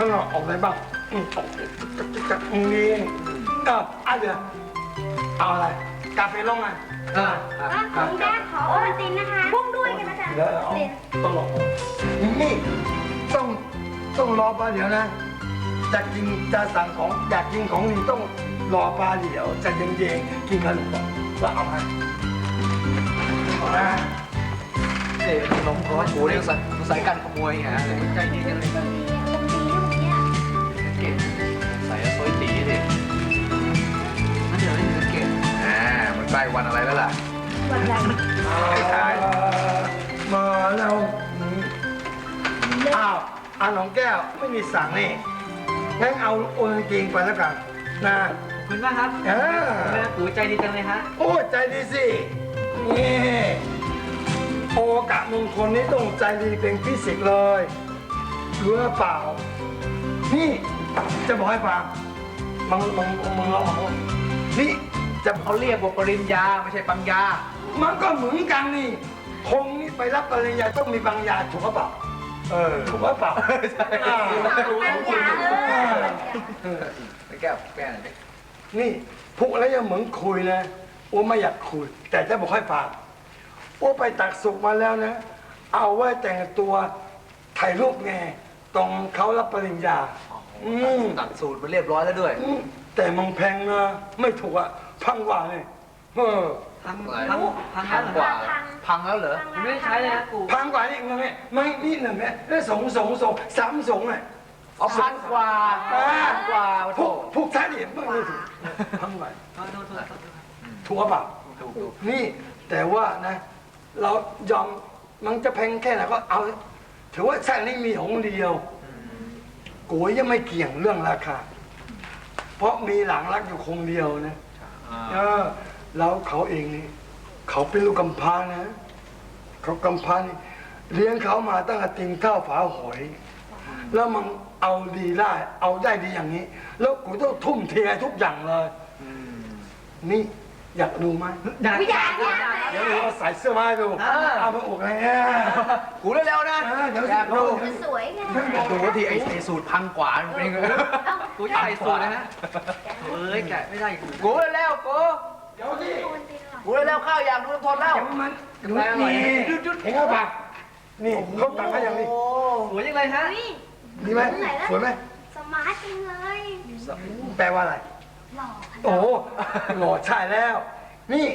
ข้างนอกออกอะไรบ้างอืมออกจักนี่เอออะเดี๋ยวเอาอะไร กาแฟลงอะอ่าอะของแม่ขอโอวัลตินนะคะบุ้งด้วยกันนะจ๊ะเดี๋ยวเอาตินต้องรอนี่ต้องต้องรอปลาเดี๋ยวนะจะกินจะสั่งของอยากกินของดีต้องรอปลาเดี๋ยวจะเย็นๆกินขนมก่อนแล้วเอาให้เอานะ เด็กขนมของกูเนี่ยสงสัยการขโมยไงใจดีจังเลย เก่งใส่แล้วสวยตีดิมันเดี๋ยวไม่มีเก่งอ่ามันใกล้วันอะไรแล้วล่ะวันอะไรไม่ใช่มาแล้วอืมอ้าวอาน้องแก้วไม่มีสั่งนี่งั้นเอาโอนเกงไปแล้วกันนะขอบคุณมากครับเออแม่ปู่ใจดีจังเลยฮะโอ้ใจดีสินี่โอกะมงคลนี้ต้องใจดีเป็นพิเศษเลยรู้หรือเปล่า นี่ จะบอกให้ฟังมึงมึงมึงลองเอานี่จะเขาเรียกว่าปริญญาไม่ใช่ปัญญา มันก็เหมือนกันนี่คงนี่ไปรับปริญญาต้องมีบางยาถูกหรือเปล่าเออถูกหรือเปล่าใช่ปัญญาเออไปแก้แก้หน่อยดินี่พูดแล้วยังเหมือนคุยนะโอ้ไม่อยากคุย แต่จะบอกให้ฟังโอ้ไปตักสุกมาแล้วนะ เอาไว้แต่งตัวถ่ายรูปไงตรงเขารับปริญญา อืมตัดสูตรมันเรียบร้อยแล้วด้วยอืมแต่มันแพงนะไม่ถูกอะพังกว่าเลยเออพังอะไรพังพังพัแล้วงเหรอกว่า พังแล้วเหรอยังไม่ได้ใช้เลยฮะปู่พังกว่านี่ไงไม่นี่หนึ่งเนี่ยได้สองสองสองสามสองเลยเอาพันกว่าพันกว่าพโถวกพวกท้ายเหรียญไม่ไม่ถูกพังกว่าโทษโทษโทษโทษถูกหรือเปล่าถูกถูกนี่แต่ว่านะ เรายอมมันจะแพงแค่ไหนก็เอา ถือว่าชาตินี้มีของเดียว กูยังไม่เกี่ยงเรื่องราคา เพราะมีหลังรักอยู่คงเดียวนะอ่าเออแล้วเขาเองนี่เขาเป็นลูกกำพร้านะเขากำพร้านี่เลี้ยงเขามาตั้งแต่ติงข้าวฝาหอย แล้วมันเอาดีได้ เอาได้ดีอย่างนี้ แล้วกูต้องทุ่มเททุกอย่างเลยอืมนี่ อยากดูไหมอยากวิญญาณเนี่ยเดี๋ยวเราใส่เสื้อมาให้ดูอ่าเอามาอกเลยอะกูเร็วๆนะอ่าเดี๋ยวอยากดูสวยไงดูทีไอ้ไอ้สูตรพันกว่ามันเป็นยังไงกูจะใส่สูตรนะฮะเอ้ยแกะไม่ได้อีกกูเร็วๆกูเดี๋ยวดิโอวัลตินหรอกูเร็วๆข้าวอยากดูน้ำทนแล้วเดี๋ยวมันนี่เห็นเขาปะนี่เขาตักให้อย่างนี้โอ้สวยจังเลยฮะนี่ดีไหมสวยไหมสมาร์ทจังเลยแปลว่าอะไร หล่อขนาดโอ้หล่อใช่แล้ว นี่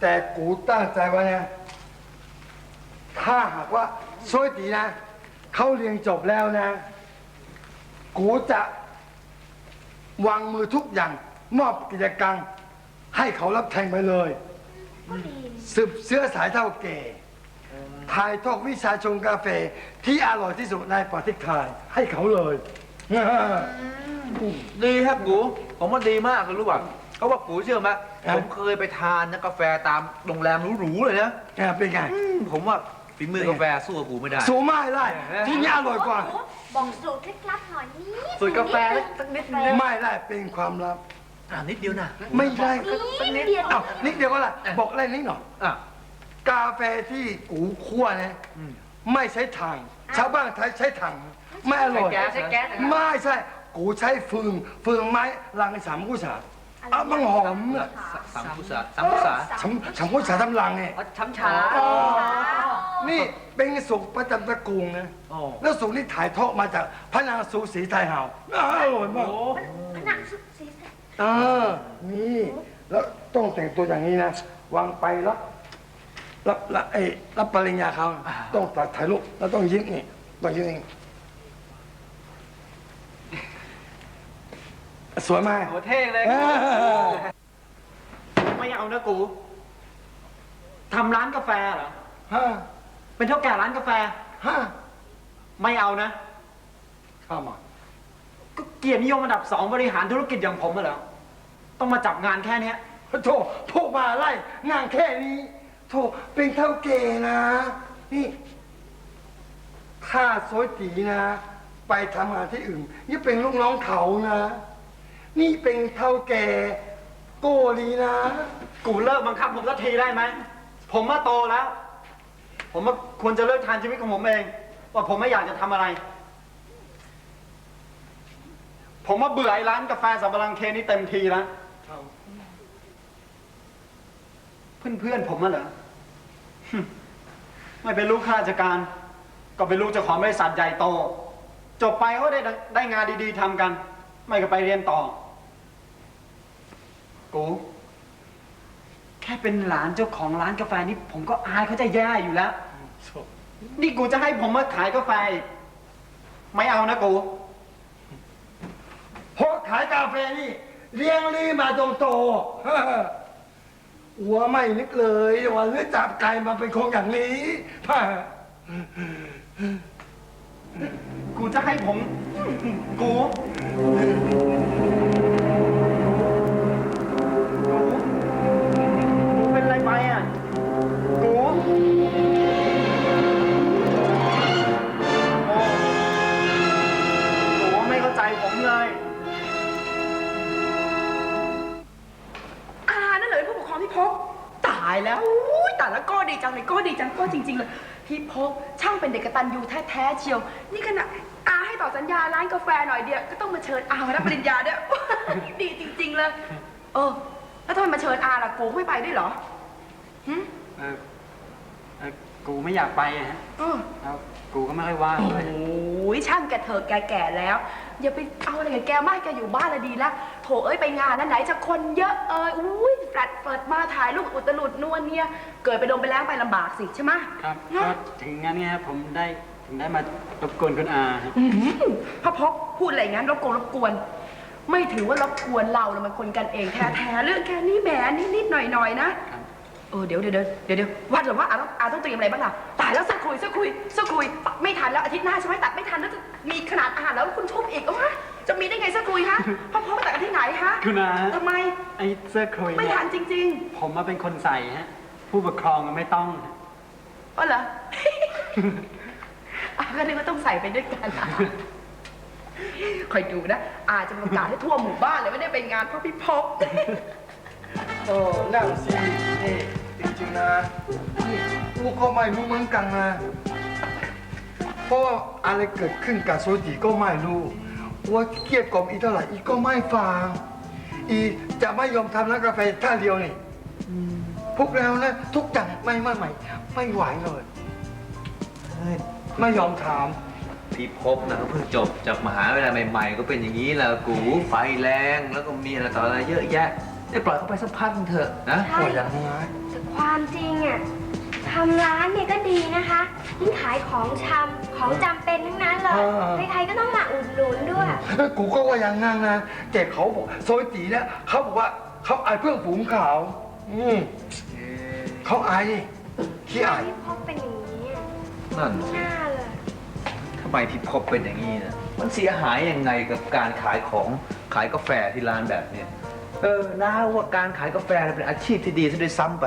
แต่กูตั้งใจไว้นะถ้าหากว่าช่วยตีนะ เขาเรียนจบแล้วนะ กูจะวางมือทุกอย่าง มอบกิจกรรมให้เขารับแทงไปเลย ก็ดีสืบเสื้อสายเท่าแก่ถ่ายทอดวิชาชงกาแฟที่อร่อยที่สุดในประเทศไทยให้เขาเลย ดีครับกูผมว่าดีมากเลยรู้ป่ะเขาว่ากูเชื่อไหมครับ ผมเคยไปทานนะกาแฟตามโรงแรมหรูๆเลยนะอะเป็นไง อืมผมว่าฝีมือกาแฟสู้กับกูไม่ได้ สูงมากเลยที่นี่อร่อยกว่า บอกสูตรเคล็ดลับหน่อยนี่สูตรกาแฟสักนิดนึงไม่ได้เป็นความลับ อ่านิดเดียวนะไม่ได้นี่เดียวอ้าวนิดเดียวก็ละบอกเล่นนิดหน่อย อะ กาแฟที่กูคั่วนะ อืม ไม่ใช้ถัง ชาวบ้านใช้ใช้ถังไม่อร่อย ใช้แก๊สใช้แก๊สไม่ใช่ กูใช้ฟืนฟืนไม้รังสามกุศลอะมันหอมอะสามภาษาสามภาษาสามสามกุศลทำรังไงเอาช้ำชาอ๋อนี่เป็นสุกประจำตระกูลนะโอ้แล้วสุกนี่ถ่ายทอดมาจากพระนางสูสีไทยเฮาอร่อยมากผนังสุดสีสันเออนี่ แล้วต้องแต่งตัวอย่างนี้นะ วางไปรับ รับรับไอ้รับปริญญาเขา ต้องตัดถ่ายรูปแล้วต้องยิ้มนี่ต้องยิ้มนี่สวยไหมโหเท่เลย เออ ไม่เอานะกูทำร้านกาแฟเหรอ ฮะเป็นเท่าแก่ร้านกาแฟ ฮะไม่เอานะเข้ามาก็เกียรตินิยมอันดับสองบริหารธุรกิจอย่างผมเหรอ ต้องมาจับงานแค่เนี้ย โถพวกมาไล่งานแค่นี้โถเป็นเท่าเกนะ นี่ถ้าโซยตีนะ ไปทำงานที่อื่นนี่เป็นลูกน้องเขานะ นี่เป็นเท่าแก่โก้ดีนะ กูเลิกบังคับผมสักทีได้ไหม ผมมาโตแล้ว ผมว่าควรจะเลิกทานชีวิตของผมเองว่าผมไม่อยากจะทำอะไร ผมว่าเบื่อไอ้ร้านกาแฟสับปะรังเคนี่เต็มทีแล้ว เพื่อนๆผมอะเหรอ ไม่เป็นลูกข้าราชการ ก็เป็นลูกเจ้าของบริษัทใหญ่โต จบไปก็ได้ได้งานดีๆทำกัน ไม่ก็ไปเรียนต่อ กู แค่เป็นหลานเจ้าของร้านกาแฟนี่ผมก็อายเขาจะแย่อยู่แล้ว นี่กูจะให้ผมมาขายกาแฟ ไม่เอานะกูเพราะขายกาแฟนี่เลี้ยงลีมาจนโต หัวไม่นึกเลยว่าเลือจับไก่มาเป็นคงอย่างนี้ผ่ากูจะให้ผม กูายแล้วอุ๊ยตายแล้วก็ดีจังเลยก็ดีจังก็จริง ๆ เลยพี่พกช่างเป็นเด็กกตัญญูแท้ๆเชียว นี่ขณะอาให้ต่อสัญญาร้านกาแฟหน่อยเดียวก็ต้องมาเชิญอามารับปริญญาด้วย ดีจริง ๆ เลย เออ แล้วทำไมมาเชิญอาล่ะกูไม่ไปด้วยเหรอหึเออเออกูไม่อยากไปอะฮะเออ แล้วกูก็ไม่ค่อยว่างโอด้วย้ยช่างแกเถอะแกแก่แล้ว อย่าไปเอาอะไรกับแกมากแกอยู่บ้านละดีแล้วโถเอ้ยไปงานนั้นไหนจะคนเยอะเอ้ยอุ้ยแฟลตเปิดมาถ่ายรูปอุตลุดนวลเนี่ยเกิดไปลงไปแล้วไปลำบากสิใช่ไหมครับก็ถึงงั้นไงครับผมได้ถึงได้มารบกวนคุณอาฮะอื้อหือพ่อพกพูดอะไรงั้นรบกวนรบกวน ไม่ถือว่ารบกวนเราเรามันคนกันเองแท้ๆเรื่องแค่นี้แหมนิดๆหน่อยๆนะครับเออเดี๋ยวเดี๋ยวเดี๋ยวเดี๋ยวเดี๋ยววัดเหรือว่าอาต้องอาต้องเตรียมอะไรบ้างล่ะตายแล้วสักคุยสักคุยสักคุยตัดไม่ทันแล้วอาทิตย์หน้าใช่ไหมตัดไม่ทันแล้วจะมีขนาดอาหารแล้วคุณทุบอีกเอ้าจะมีได้ไงสักคุยฮะพ่อพกตัดกันที่ไหนฮะคุณอาฮะทำไมไอ้เสื้อคลุยไม่เนี่ยทันจริงผมมาเป็นคนใส่ฮะผู้ปกครองไม่ต้องฮะๆอ๋อเหรออาก็นึกว่าต้องใส่ไปด้วยกันอะคอยดูนะ อาจะประกาศให้ทั่วหมู่บ้านเลยไม่ได้เป็นงานพ่อพี่พกเออนั่งสินี่ จริงๆนะนี่กูก็ไม่รู้เหมือนกันนะเพราะว่าอะไรเกิดขึ้นกับโซจิก็ไม่รู้ว่าเกลียดกล่อมอีเท่าไหร่อีก็ไม่ฟังอีจะไม่ยอมทำร้านกาแฟท่าเดียวนี่พวกเรานะทุกอย่างไม่ไม่ไม่ไม่ไหวเลย ไม่ยอมถาม พี่พบนะเขาเพิ่งจบจากมหาวิทยาลัยใหม่ๆ ก็เป็นอย่างนี้แหละกูไฟแรงแล้วก็มีอะไรต่ออะไรเยอะแยะได้ปล่อยเขาไปสักพักหนึ่งเถอะนะใช่ก็อย่างไงแต่ ความจริงอะทำร้านเนี่ยก็ดีนะคะยิ่งขายของชำของจำเป็นทั้งนั้นเลยใครๆก็ต้องมาอุดหนุนด้วย เอ้ยกูก็ว่าอย่างงั้นนะแต่เขาบอกโซยตีเนี่ยเขาบอกว่าเขาอายเพื่อนฝูงเขาอืมเขาอายนี่ขี้อายพี่พกเป็นอย่างนี้อะนั่นไม่สิน่าเลย ทำไมพี่พบเป็นอย่างนี้นะมันเสียหายยังไงกับการขายของขายกาแฟที่ร้านแบบเนี้ยเออน่าว่าการขายกาแฟเป็นอาชีพที่ดีซะด้วยซ้ำไป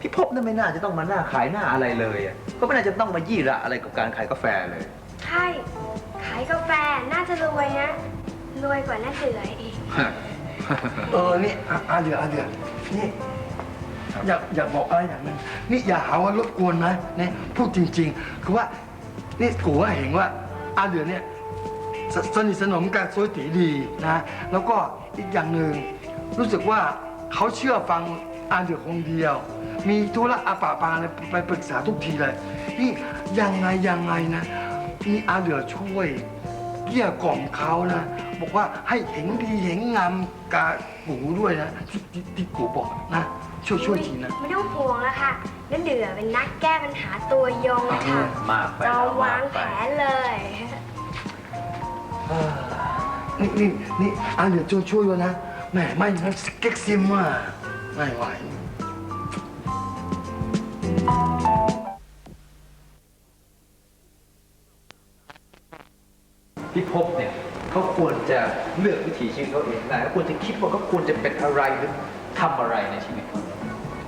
พี่พบนั่นไม่น่าจะต้องมาหน้าขายหน้าอะไรเลยอะก็ไม่น่าจะต้องมายี่ระอะไรกับการขายกาแฟเลย ใช่ ขายกาแฟน่าจะรวยนะ รวยกว่าน่าเดืออีก เออ นี่อะอาเดืออาเดือนี่ อยากอยากบอกอะไรอย่างหนึงนี่อย่าหาว่ารบกวนนะเนี่ยพูดจริง ๆ คือว่า นี่กูว่าเห็นว่าอาเดือเนี่ยสสนิทสนมกับโซยตีดีนะ แล้วก็อีกอย่างหนึ่งรู้สึกว่าเขาเชื่อฟังอาเดือคนเดียว มีธุระอาปาปาอะไรไปปรึกษาทุกทีเลย นี่ยังไงยังไงนะมีอาเดือช่วยเกลี้ยกล่อมเขานะ บอกว่าให้เห็นดีเห็นงามกับกูด้วยนะที่ที่ที่กูบอกนะ ช่วยช่วยทีนะ ไม่ต้องห่วงแล้วค่ะนั่นเดือเป็นนักแก้ปัญหาตัวยงนะคะมากไปเราแล้ววามางกแผไปนเลย นี่นี่นี่อาเดี๋ยวช่วยช่วยด้วยนะแหมไม่อย่างนั้นเก๊กซิมอะไม่ไหว เลือกวิถีชีวิตเขาเองได้เขาควรจะคิดว่าเขาควรจะเป็นอะไรหรือทำอะไรในชีวิตเขา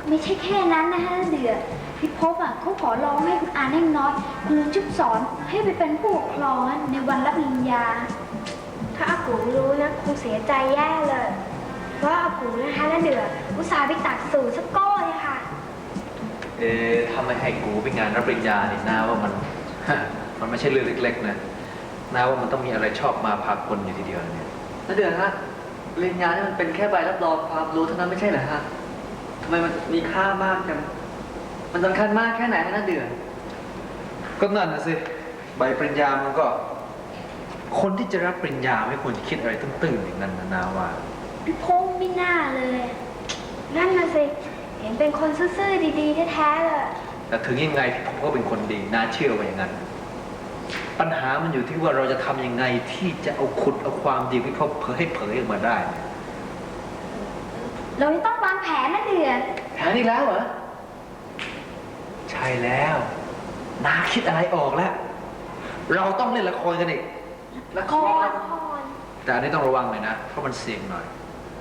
ไม่ใช่แค่นั้นนะคะเดือพี่พบอะเขาขอร้องให้คุณอาแน่งน้อยคุณลุงชุบสอนให้ไปเป็นผู้ปกครองในวันรับปริญญา ถ้าอากูรู้นะคงเสียใจแย่เลยว่าอากูนะคะแล้วเดืออุตส่าห์ไปตักสูตรสักโก้เลยค่ะ เอ๊ะถ้าไม่ให้กูไปงานรับปริญญานี่นาว่ามันมันไม่ใช่เรื่องเล็กๆนะนาว่ามันต้องมีอะไรชอบมาพากลอยู่ทีเดียวเนี่ย แล้วเดือนฮะเรียนงานนี่มันเป็นแค่ใบรับรองความรู้เท่านั้นไม่ใช่เหรอฮะทำไมมันมีค่ามากจัง มันสำคัญมากแค่ไหนฮะน้าเดือน ก็นั่นนะสิ ใบปริญญามันก็ คนที่จะรับปริญญาไม่ควรจะคิดอะไรตื้นๆอย่างนั้นนะนาว่า พี่พงไม่น่าเลย นั่นน่ะสิ เห็นเป็นคนซื่อๆดีๆแท้ๆเลย แต่ถึงยังไงพี่ผมก็เป็นคนดีน่าเชื่อว่าอย่างนั้น ปัญหามันอยู่ที่ว่าเราจะทำยังไงที่จะเอาขุดเอาความดีที่เขาเผยให้เผยออกมาได้ เราจะต้องวางแผนนะเดือแผนอีกแล้วเหรอ ใช่แล้ว นาคิดอะไรออกแล้ว เราต้องเล่นละครกันอีกละคครรละคร แต่อันนี้ต้องระวังหน่อยนะ เพราะมันเสี่ยงหน่อย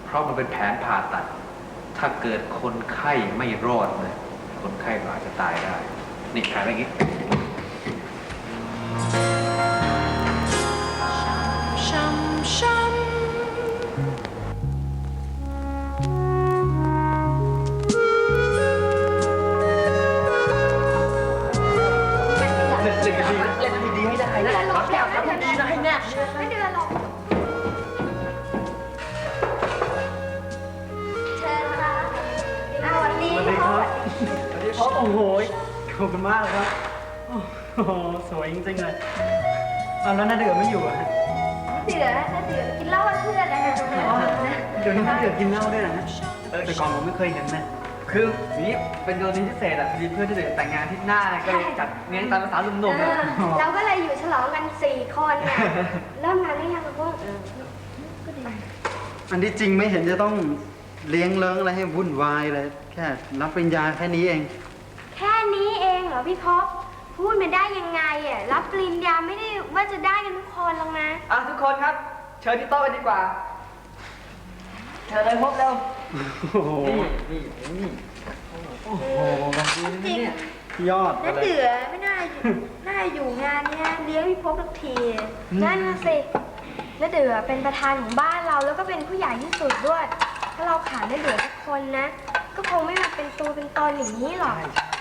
เพราะมันเป็นแผนผ่าตัด ถ้าเกิดคนไข้ไม่รอดนะคนไข้ก็อาจจะตายได้ นี่แผนอย่างนี้ เล่นเล่นดีๆเล่นดีๆให้ได้นะรับแล้วรับดีนะให้แน่ไม่เดือหรอกเชิญค่ะอ้าววันนี้สวัสดีครับสวัสดีครับโอ้โหขอบคุณมากเลยครับ โอ้โหสวยจริงๆเลยอ้าวแล้วน้าเดือไม่อยู่อะฮะเดือนะเดือกินเหล้ากับเพื่อนนะเดี๋ยวนี้น้าเดือกินเหล้าด้วยนะฮะแต่ก่อนผมไม่เคยเห็นนะคือนี่เป็นกรณีพิเศษอะพอดีเพื่อนที่เดือนแต่งงานที่หน้าก็เลยจัดเลี้ยงตามภาษาหนุ่มๆอะเราก็เลยอยู่ฉลองกันสี่คนเนี่ยเริ่มงานได้ยังพวกก็ดีอันที่จริงไม่เห็นจะต้องเลี้ยงเลิ้งอะไรให้วุ่นวายเลยแค่รับปริญญาแค่นี้เอง แค่นี้เองเหรอพี่พบ พูดมาได้ยังไงอะรับปริญญาไม่ได้ว่าจะได้กันทุกคนหรอกนะ อะทุกคนครับ เชิญที่โต๊ะกันดีกว่า เชิญเลยพบเร็วโอ้โหนี่นี่นี่โอ้โหแบบนี้นะเนี่ยยอดไปนั่นเลยเดือไม่น่าอยู่น่าอยู่งานเนี้ยเลี้ยงพี่พบทุกทีนั่นน่ะสิน้าเดือเป็นประธานของบ้านเราแล้วก็เป็นผู้ใหญ่ที่สุดด้วย ถ้าเราขาดน้าเดือทุกคนนะ ก็คงไม่มาเป็นตัวเป็นตนอย่างนี้หรอกใช่ไหม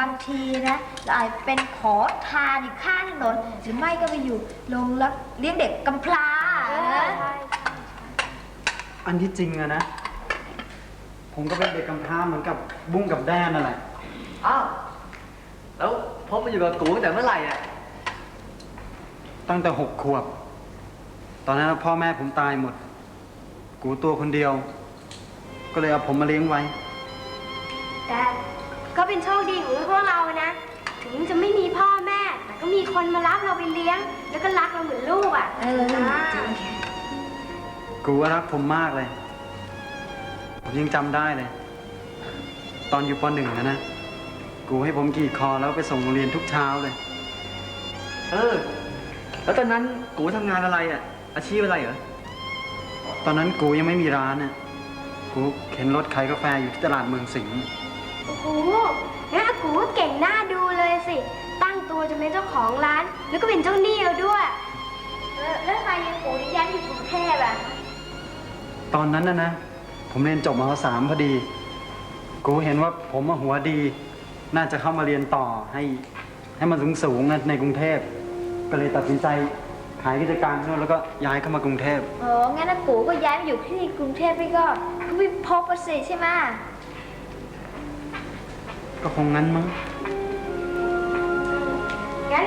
บางทีนะเราอาจเป็นขอทานอยู่ข้างถนนหรือไม่ก็ไปอยู่โรงรับเลี้ยงเด็กกำพร้าเออนะใช่อันที่จริงอะนะ ผมก็เป็นเด็กกำพร้าเหมือนกับบุ้งกับแด้นั่นแหละ อ้าวแล้วพบมาอยู่กับกูตั้งแต่เมื่อไหร่อะตั้งแต่หกขวบ ตอนนั้นพ่อแม่ผมตายหมด กูตัวคนเดียว ก็เลยเอาผมมาเลี้ยงไว้ แต่ ก็เป็นโชคดีของพวกเรานะ ถึงจะไม่มีพ่อแม่ แต่ก็มีคนมารับเราไปเลี้ยง แล้วก็รักเราเหมือนลูกอะเออากูว่ารักผมมากเลย ผมยังจำได้เลย ตอนอยู่ปหนึ่งนะนะ กูให้ผมกี่คอแล้วไปส่งโรงเรียนทุกเช้าเลย เออ แล้วตอนนั้นกูทำงานอะไรอะ อาชีพอะไรเหรอ ตอนนั้นกูยังไม่มีร้านน่ะ กูเข็นรถขายกาแฟอยู่ที่ตลาดเมืองสิงห์ โอ้โหงั้นอากูก็เก่งหน้าดูเลยสิ ตั้งตัวจะเป็นเจ้าของร้าน แล้วก็เป็นเจ้าหนี้เราด้วย เออแล้วทำไมยังกูที่ย้ายอยู่กรุงเทพอะ ตอนนั้นนะนะ ผมเรียนจบมสามพอดี กูเห็นว่าผมมาหัวดี น่าจะเข้ามาเรียนต่อให้ให้มันสูงสูงๆนะในกรุงเทพ ก็เลยตัดสินใจขายกิจการนู่นแล้วก็ย้ายเข้ามากรุงเทพ อ๋อ งั้นนะกูก็ย้ายมาอยู่ที่กรุงเทพพี่ก็ไม่พบกันสิใช่ไหม ก็คงงั้นมั้ง งั้น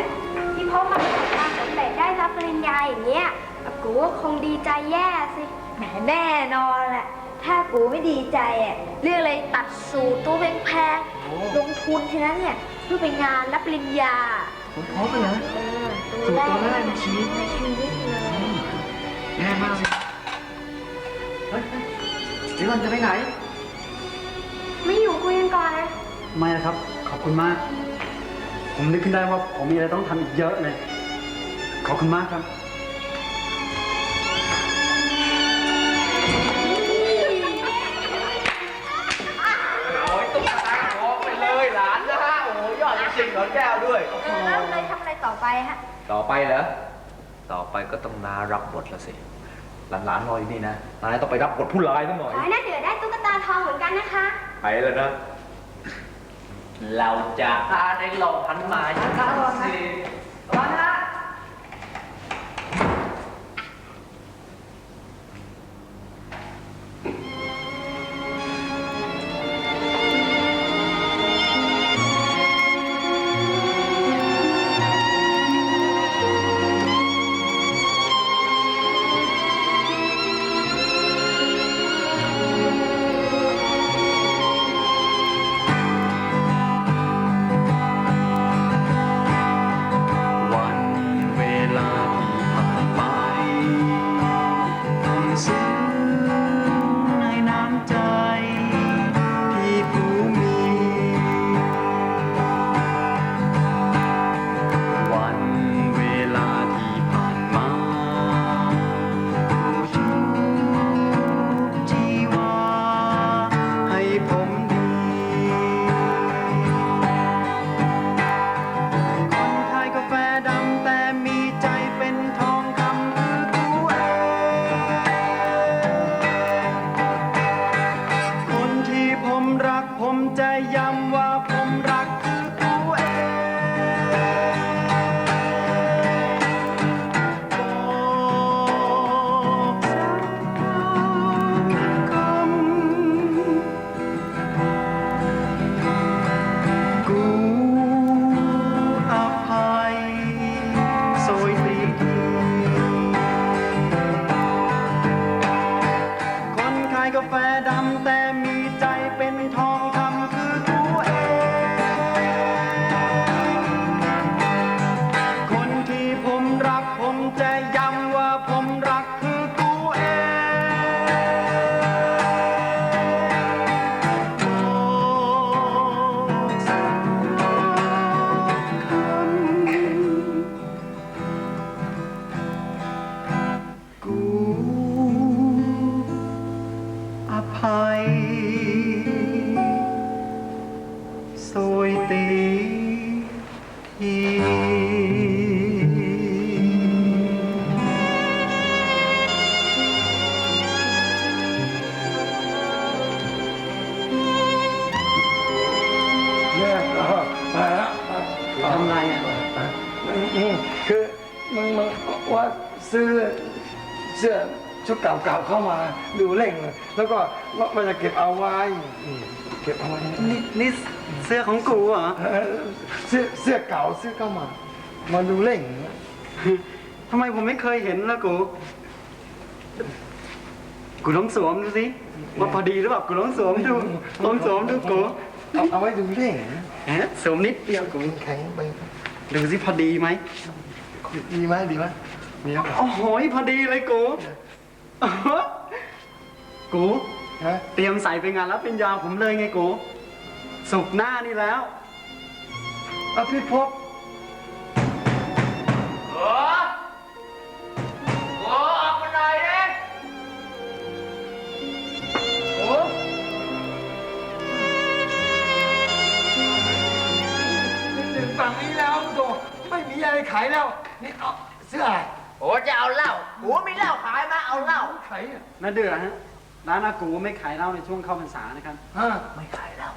พี่พบมาประสบความสำเร็จได้รับปริญญาอย่างเงี้ยอากูก็คงดีใจแย่สิแหมแน่นอนแหละถ้ากูไม่ดีใจอะเรื่องอะไรตัดสูตรตัวแพงๆลงทุนทีนั้นเนี่ยเพื่อไปงานรับปริญญาผมพบเลยเหรอเออสูตรตัวแรกในชีวิตในชีวิตเลยแย่มากเลยเฮ้ยเฮ้ยเดี๋ยวก่อนจะไปไหน ไม่อยู่คุยกันก่อนนะ ไม่นะครับ ขอบคุณมาก ผมนึกขึ้นได้ว่าผมมีอะไรต้องทำอีกเยอะเลย ขอบคุณมากครับ โอ้ยตุ๊กตาทองไปเลยหลานนะฮะ โอ้โหยอดจริงๆหลอนแก้วด้วยเออแล้วเลยทำอะไรต่อไปฮะ ต่อไปเหรอ ต่อไปก็ต้องนารับบทละสิ หลานๆรออยู่นี่นะนายต้องไปรับบทผู้ร้ายซะหน่อย ขอให้น้าเดือได้ตุ๊กตาทองเหมือนกันนะคะ ไปแล้วนะ เราจะอาในหลอกพันไมายนะครับสิ ย้ ก่าๆเข้ามาดูเล่งเลยแล้วก็ว่ามันจะเก็บเอาไว้นี่เก็บเอาไว้นี่นี่เสื้อของกูเหรอเออเสื้อเสื้อเก่าซื้อเข้ามา มาดูเล่งทำไมผมไม่เคยเห็นล่ะกู กูลองสวมดูสิว่าพอดีหรือเปล่ากูลองสวมดูลองสวมดูกูเอาเอาไว้ดูเล่งแหมสวมนิดเดียวกูแข็งไปดูสิพอดีไหมดีไหมดีไหมมีแล้วโอ้โหพอดีเลยกูอ๋อ กูฮะเตรียมใส่ไปงานรับปริญญาผมเลยไงกูสุกร์หน้านี่แล้วเอาพี่พบโอ้โหออกมาหน่อยดิโอ้ถึงฝั่งนี้แล้วโตไม่มีอะไรขายแล้ว นี่เอาเสื้ออะไรโหจะเอาเหล้าหัวมีเหล้าขายมา เอาเหล้าขายอะน่าเดือดฮะ ร้านอากูไม่ขายเหล้าในช่วงเข้าพรรษานะครับ ฮะ ไม่ขายเหล้า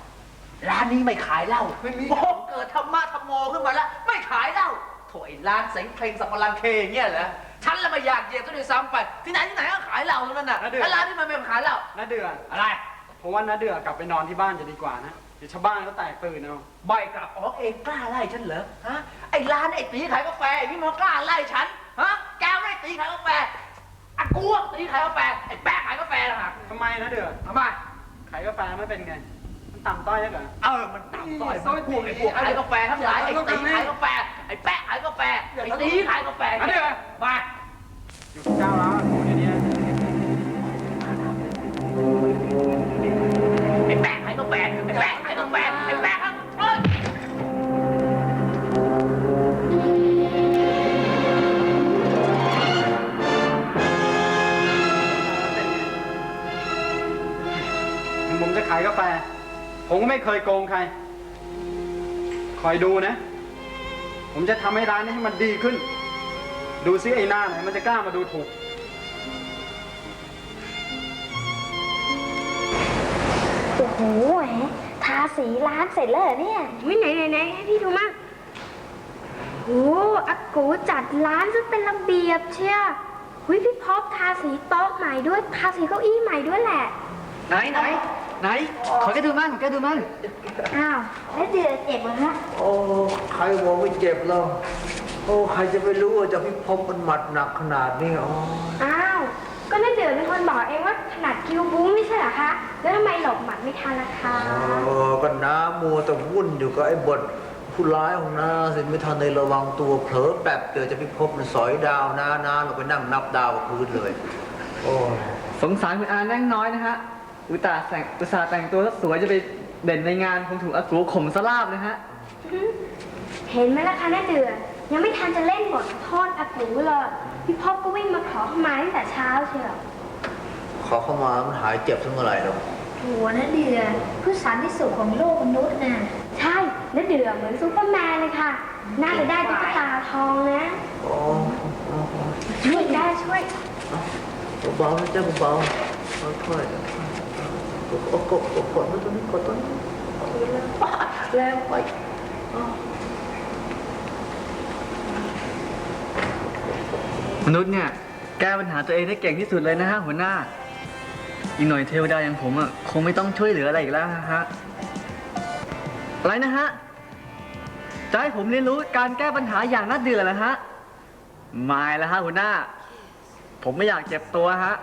ร้านนี้ไม่ขายเหล้าไม่มี โอ้โหเกิดธรรมะธรรมโมขึ้นมาแล้วไม่ขายเหล้าโถไอ้ร้านเสียงเพลงสับปะรังเคอย่างเงี้ยเหรอฉันละไม่อยากเหยียบตัวด้วยซ้ำไปที่ไหนที่ไหนก็ขายเหล้าทั้งนั้นน่ะแล้วเดือด แล้วร้านที่มันไม่ขายเหล้าน่าเดือดอะไร เพราะว่าน่าเดือดกลับไปนอนที่บ้านจะดีกว่านะ เดี๋ยวชาวบ้านก็แตกตื่นเอาไม่กลับออกเองกล้าไล่ฉันเหรอฮะไอ้ร้านไอ้ตีขายกาแฟไอ้นี่มันกล้าไล่ฉันฮะแกไม่ได้ตีขายกาแฟ อะกูอะตีขายกาแฟไอ้แป๊ะขายกาแฟนะฮะทำไมนะเดือดทำไมขายกาแฟไม่เป็นไง มันต่ำต้อยนักเหรอ เออมันต่ำต้อยมันพวกไอ้พวกขายกาแฟทั้งหลายไอ้ตีขายกาแฟไอ้แปะขายกาแฟไอ้ตีขายกาแฟอันนี้เหรอ มาอยู่เจ้าร้านอากูเดี๋ยวนี้ไอ้แปะขายกาแฟไอ้แปะขายกาแฟไอ้แปะ ขายกาแฟ ผมก็ไม่เคยโกงใคร คอยดูนะ ผมจะทำให้ร้านนี้ให้มันดีขึ้น ดูซิไอ้หน้าไหนมันจะกล้ามาดูถูก โอ้โหทาสีร้านเสร็จแล้วเนี่ย วิไหนไหนไหนให้พี่ดูมั่งโอ้อากูจัดร้านซะเป็นระเบียบเชียววิพี่พอบทาสีโต๊ะใหม่ด้วย ทาสีเก้าอี้ใหม่ด้วยแหละ ไหนไหน ไหน ขอแกดูมั่งขอแกดูมั่งอ้าวแล้วเดือเจ็บเหรอฮะโอ้ใครบอกไม่เจ็บหรอกโอ้ใครจะไปรู้ว่าเจะพิภพมันหมัดหนักขนาดนี้อ๋ออ้าวก็น่าเดือเป็นคนบอกเองว่าถนัดคิวบู๊ไม่ใช่เหรอคะแล้วทำไมหลบหมัดไม่ทันล่ะคะเออก็น้ามัวแต่วุ่นอยู่กับไอ้บทผู้ร้ายของน้าสิไม่ทันในระวังตัวเผลอแป๊บเดียวเจะพิภพมันสอยดาวน้าน้าลงไปนั่งนับดาวกับพื้นเลย โอ้ยสงสารคุณอาแน่งน้อยนะฮะ อุตส่าห์แต่งอุตส่าห์แต่งตัวสวยจะไปเด่นในงานคงถูกอากูข่มสลาบเลยฮะ เห็นไหมล่ะคะน่าเดือยังไม่ทันจะเล่นบทโทษอากูเลยพี่พบก็วิ่งมาขอเข้ามาตั้งแต่เช้าเชียวขอเข้ามามันหายเจ็บทั้งเมื่อไหร่หรอกหัวนะเดือผู้สันที่สุดของโลกมนุษย์น่ะใช่น่าเดือเหมือนซูเปอร์แมนเลยค่ะน่าจะได้ตุ๊กตาทองนะโอ้โอ้ช่วยได้ช่วยเบาๆนะจ๊ะเบาๆค่อยๆ กดกดกดกดมาตัวนี้กดตัวนี้แรงไปมนุษย์เนี่ยแก้ปัญหาตัวเองได้เก่งที่สุดเลยนะฮะหัวหน้า อีกหน่อยเทวดาอย่างผมอะคงไม่ต้องช่วยเหลืออะไรอีกแล้วนะฮะอะไรนะฮะจะให้ผมเรียนรู้การแก้ปัญหาอย่างน่าเดือดนะฮะไม่แล้วฮะหัวหน้า ผมไม่อยากเจ็บตัวฮะ